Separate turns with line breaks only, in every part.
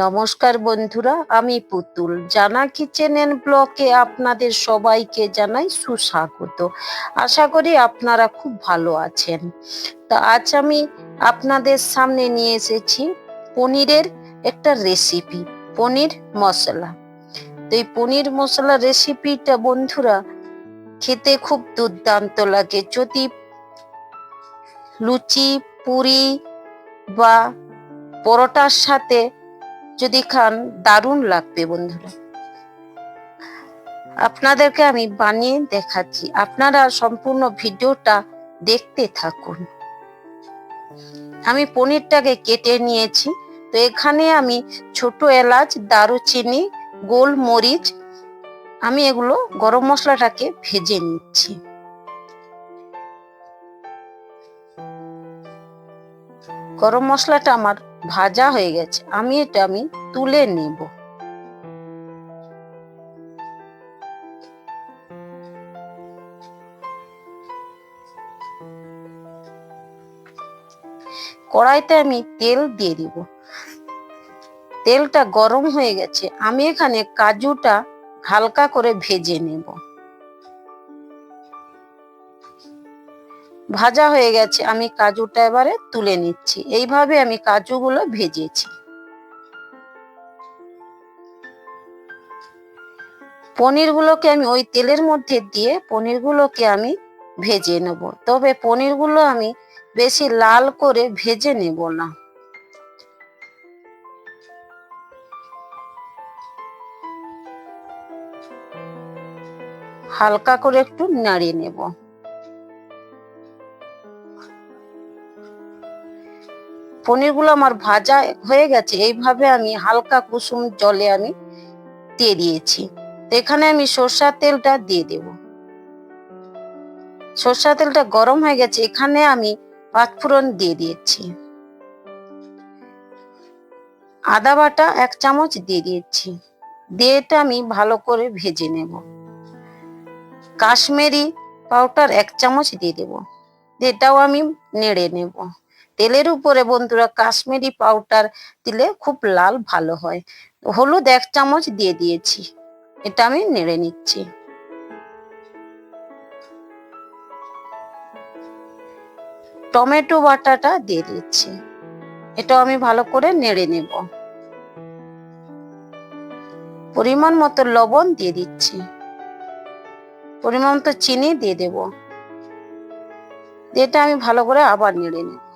নমস্কার বন্ধুরা, আমি পুতুল। জানা কিচেন এন্ড ব্লকে আপনাদের সবাইকে জানাই সুস্বাগত। আশা করি আপনারা খুব ভালো আছেন। তা আজ আমি আপনাদের সামনে নিয়ে এসেছি পনিরের একটা রেসিপি পনির মশলা। তো এই পনির মশলা রেসিপিটা বন্ধুরা, খেতে খুব দুর্দান্ত লাগে। যদি লুচি, পুরি বা পরোটার সাথে যদি খান, দারুণ লাগবে বন্ধুরা। আপনাদেরকে আমি বানিয়ে দেখাচ্ছি। আপনারা সম্পূর্ণ ভিডিওটা দেখতে থাকুন। আমি পনিরটাকে কেটে নিয়েছি। তো এখানে আমি ছোট এলাচ, দারুচিনি, গোলমরিচ, আমি এগুলো গরম মশলাটাকে ভেজে নিচ্ছি। গরম মশলাটা আমার ভাজা হয়ে গেছে। আমি এটা আমি তুলে নেব। কড়াইতে আমি তেল দিয়ে দিব। তেলটা গরম হয়ে গেছে। আমি এখানে কাজুটা হালকা করে ভেজে নেব। ভাজা হয়ে গেছে, আমি কাজুটা এবারে তুলে নিচ্ছি। এইভাবে আমি কাজুগুলো ভেজেছি। পনিরগুলোকে আমি ওই তেলের মধ্যে দিয়ে পনিরগুলোকে আমি ভেজে নেব। তবে পনিরগুলো আমি বেশি লাল করে ভেজে নেব না। হালকা করে একটু নাড়িয়ে নেব। পনিরগুলো আমার ভাজা হয়ে গেছে, এইভাবে আমি হালকা কুসুম জলে আমি দিয়ে দিয়েছি। তো এখানে আমি সর্ষার তেলটা দিয়ে দেব। সর্ষা তেলটা গরম হয়ে গেছে, এখানে আমি পাঁচফোড়ন দিয়ে দিয়েছি। আদা বাটা এক চামচ দিয়ে দিয়েছি। দিয়ে এটা আমি ভালো করে ভেজে নেব। কাশ্মীরি পাউডার এক চামচ দিয়ে দেব। এটাও আমি নেড়ে নেব। তেলের উপরে বন্ধুরা কাশ্মীরি পাউডার দিলে খুব লাল ভালো হয়। হলুদ এক চামচ দিয়ে দিয়েছি। এটা আমি নেড়ে নিচ্ছি। টমেটো বাটাটা দিয়ে দিচ্ছি। এটাও আমি ভালো করে নেড়ে নেব। পরিমাণ মতো লবণ দিয়ে দিচ্ছি। পরিমাণ মতো চিনি দিয়ে দেব। এটা আমি ভালো করে আবার নেড়ে নেব।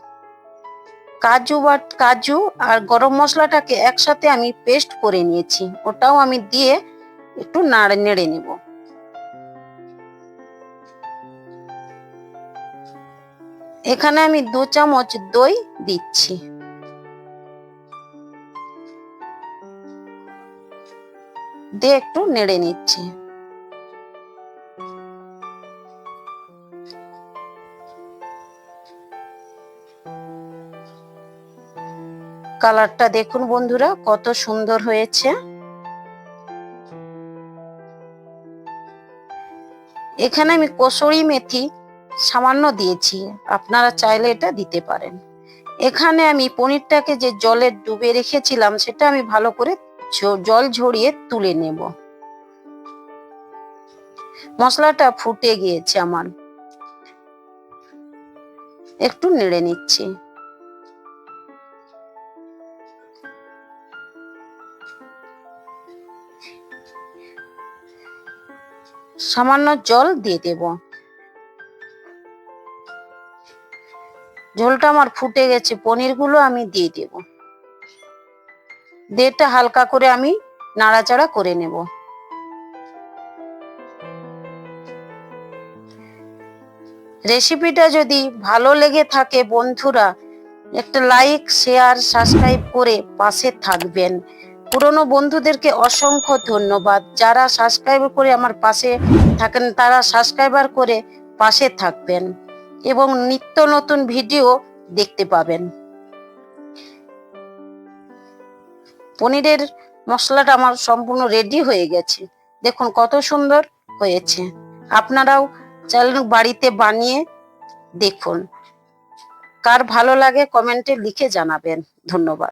কাজু বা কাজু আর গরম মশলাটাকে একসাথে আমি পেস্ট করে নিয়েছি। ওটাও আমি দিয়ে একটু নাড়ে নেড়ে নেব। এখানে আমি দু চামচ দই দিচ্ছি। দিয়ে একটু নেড়ে নিচ্ছি। কালারটা দেখুন বন্ধুরা, কত সুন্দর হয়েছে। এখানে আমি কসুরি মেথি সামান্য দিয়েছি, আপনারা চাইলে এটা দিতে পারেন। এখানে আমি পনিরটাকে যে জলে ডুবে রেখেছিলাম, সেটা আমি ভালো করে জল ঝরিয়ে তুলে নেব। মশলাটা ফুটে গিয়েছে আমার। একটু নেড়ে নিচ্ছি। সামান্য জল দিয়ে দেব। ঝোলটা আমার ফুটে গেছে, পনিরগুলো আমি দিয়ে দেব। দেড়টা হালকা করে আমি নাড়াচাড়া করে নেব। রেসিপিটা যদি ভালো লেগে থাকে বন্ধুরা, একটা লাইক, শেয়ার, সাবস্ক্রাইব করে পাশে থাকবেন। পুরনো বন্ধুদেরকে অসংখ্য ধন্যবাদ। যারা সাবস্ক্রাইব করে আমার পাশে থাকেন, তারা সাবস্ক্রাইবার করে পাশে থাকবেন এবং নিত্য নতুন ভিডিও দেখতে পাবেন। পনিরের মশলাটা আমার সম্পূর্ণ রেডি হয়ে গেছে। দেখুন কত সুন্দর হয়েছে। আপনারাও চাইলেন বাড়িতে বানিয়ে দেখুন। কার ভালো লাগে কমেন্টে লিখে জানাবেন। ধন্যবাদ।